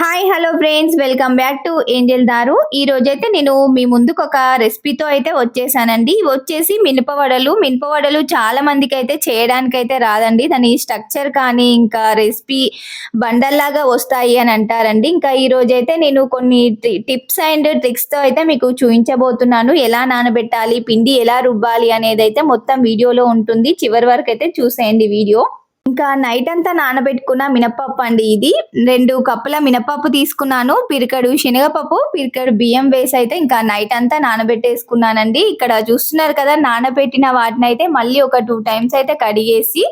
Hi hello friends welcome back to angel దారు ఈ రోజైతే నేను మీ ముందుకు ఒక రెసిపీతో అయితే వచ్చేసానండి. వచ్చేసి మినపవడలు మినపవడలు చాలా మందికి అయితే చేయడానికి అయితే రాదండి. దాని స్ట్రక్చర్ కానీ ఇంకా రెసిపీ బండల్లాగా వస్తాయి అని అంటారండి. ఇంకా ఈ రోజైతే నేను కొన్ని టిప్స్ అండ్ ట్రిక్స్తో అయితే మీకు చూపించబోతున్నాను ఎలా నానబెట్టాలి పిండి ఎలా రుబ్బాలి అనేది అయితే మొత్తం వీడియోలో ఉంటుంది. చివరి వరకు అయితే చూసేయండి వీడియో. ఇంకా నైట్ అంతా నానబెట్టుకున్న మినపప్పు అండి ఇది. రెండు కప్పుల మినపప్పు తీసుకున్నాను. పిరికడు శనగపప్పు పిరికడు బియ్యం వేసి అయితే ఇంకా నైట్ అంతా నానబెట్టేసుకున్నానండి. ఇక్కడ చూస్తున్నారు కదా నానబెట్టిన వాటిని అయితే మళ్ళీ ఒక టూ టైమ్స్ అయితే కడిగేసి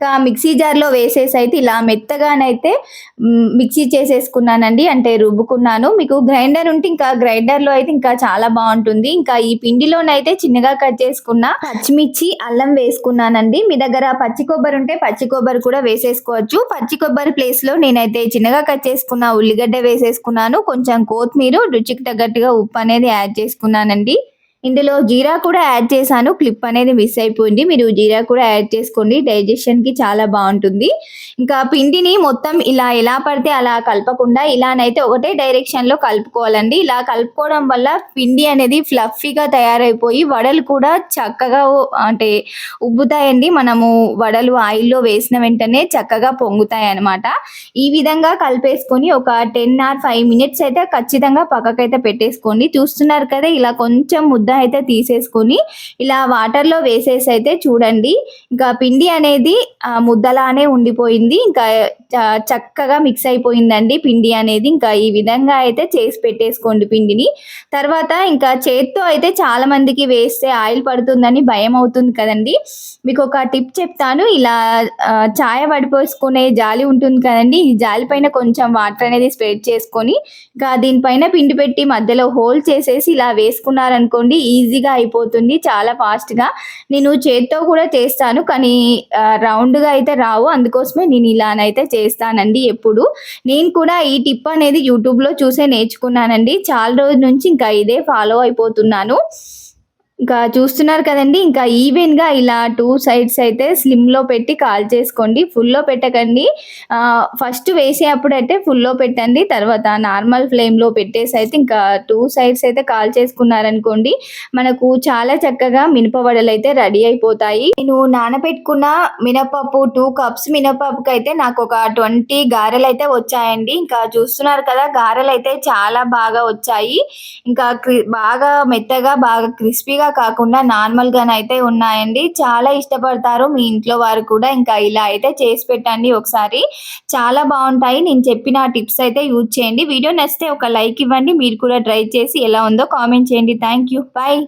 ఇంకా మిక్సీ జార్లో వేసేసి అయితే ఇలా మెత్తగానైతే మిక్సీ చేసేసుకున్నానండి. అంటే రుబ్బుకున్నాను. మీకు గ్రైండర్ ఉంటే ఇంకా గ్రైండర్లో అయితే ఇంకా చాలా బాగుంటుంది. ఇంకా ఈ పిండిలోనైతే చిన్నగా కట్ చేసుకున్న పచ్చిమిర్చి అల్లం వేసుకున్నానండి. మీ దగ్గర పచ్చి కొబ్బరి ఉంటే పచ్చి కొబ్బరి కూడా వేసేసుకోవచ్చు. పచ్చి కొబ్బరి ప్లేస్లో నేనైతే చిన్నగా కట్ చేసుకున్న ఉల్లిగడ్డ వేసేసుకున్నాను. కొంచెం కొత్తిమీర రుచికి తగ్గట్టుగా ఉప్పు అనేది యాడ్ చేసుకున్నానండి. ఇందులో జీరా కూడా యాడ్ చేశాను. క్లిప్ అనేది మిస్ అయిపోయింది. మీరు జీరా కూడా యాడ్ చేసుకోండి. డైజెషన్కి చాలా బాగుంటుంది. ఇంకా పిండిని మొత్తం ఇలా ఎలా పడితే అలా కలపకుండా ఇలానైతే ఒకటే డైరెక్షన్లో కలుపుకోవాలండి. ఇలా కలుపుకోవడం వల్ల పిండి అనేది ఫ్లఫీగా తయారైపోయి వడలు కూడా చక్కగా అంటే ఉబ్బుతాయండి. మనము వడలు ఆయిల్లో వేసిన వెంటనే చక్కగా పొంగుతాయి అనమాట ఈ విధంగా కలిపేసుకొని ఒక టెన్ ఆర్ ఫైవ్ మినిట్స్ అయితే ఖచ్చితంగా పక్కకైతే పెట్టేసుకోండి. చూస్తున్నారు కదా ఇలా కొంచెం ముద్ద ముద్ద అయితే తీసేసుకొని ఇలా వాటర్లో వేసేసి అయితే చూడండి. ఇంకా పిండి అనేది ముద్దలానే ఉండిపోయింది. ఇంకా చక్కగా మిక్స్ అయిపోయిందండి పిండి అనేది. ఇంకా ఈ విధంగా అయితే చేసి పెట్టేసుకోండి పిండిని. తర్వాత ఇంకా చేత్తో అయితే చాలా మందికి వేస్తే ఆయిల్ పడుతుందని భయం అవుతుంది కదండి. మీకు ఒక టిప్ చెప్తాను. ఇలా ఛాయ పడిపోసుకునే జాలి ఉంటుంది కదండి. ఈ జాలి పైన కొంచెం వాటర్ అనేది స్ప్రెడ్ చేసుకొని ఇంకా దీనిపైన పిండి పెట్టి మధ్యలో హోల్ చేసేసి ఇలా వేసుకున్నారనుకోండి ఈజీగా అయిపోతుంది చాలా ఫాస్ట్గా. నేను చేత్తో కూడా చేస్తాను కానీ రౌండ్గా అయితే రావు. అందుకోసమే నేను ఇలానైతే చేస్తానండి ఎప్పుడు. నేను కూడా ఈ టిప్ అనేది యూట్యూబ్లో చూసే నేర్చుకున్నానండి. చాలా రోజుల నుంచి ఇంకా ఇదే ఫాలో అయిపోతున్నాను. ఇంకా చూస్తున్నారు కదండి ఇంకా ఈవెన్గా ఇలా టూ సైడ్స్ అయితే స్లిమ్లో పెట్టి కాల్ చేసుకోండి ఫుల్లో పెట్టకండి. ఫస్ట్ వేసేటప్పుడు అయితే ఫుల్లో పెట్టండి తర్వాత నార్మల్ ఫ్లేమ్లో పెట్టేసి అయితే ఇంకా టూ సైడ్స్ అయితే కాల్ చేసుకున్నారనుకోండి మనకు చాలా చక్కగా మినపవడలు అయితే రెడీ అయిపోతాయి. నేను నానబెట్టుకున్న మినపప్పు టూ కప్స్ మినపప్పుకి అయితే నాకు ఒక ట్వంటీ గారెలు అయితే వచ్చాయండి. ఇంకా చూస్తున్నారు కదా గారెలు అయితే చాలా బాగా వచ్చాయి. ఇంకా బాగా మెత్తగా బాగా క్రిస్పీగా కాకుండా నార్మల్గానైతే ఉన్నాయండి. చాలా ఇష్టపడతారు మీ ఇంట్లో వారు కూడా. ఇంకా ఇలా అయితే చేసి పెట్టండి ఒకసారి. చాలా బాగుంటాయి. నేను చెప్పిన టిప్స్ అయితే యూజ్ చేయండి. వీడియో నచ్చితే ఒక లైక్ ఇవ్వండి. మీరు కూడా ట్రై చేసి ఎలా ఉందో కామెంట్ చేయండి. Thank you. బాయ్.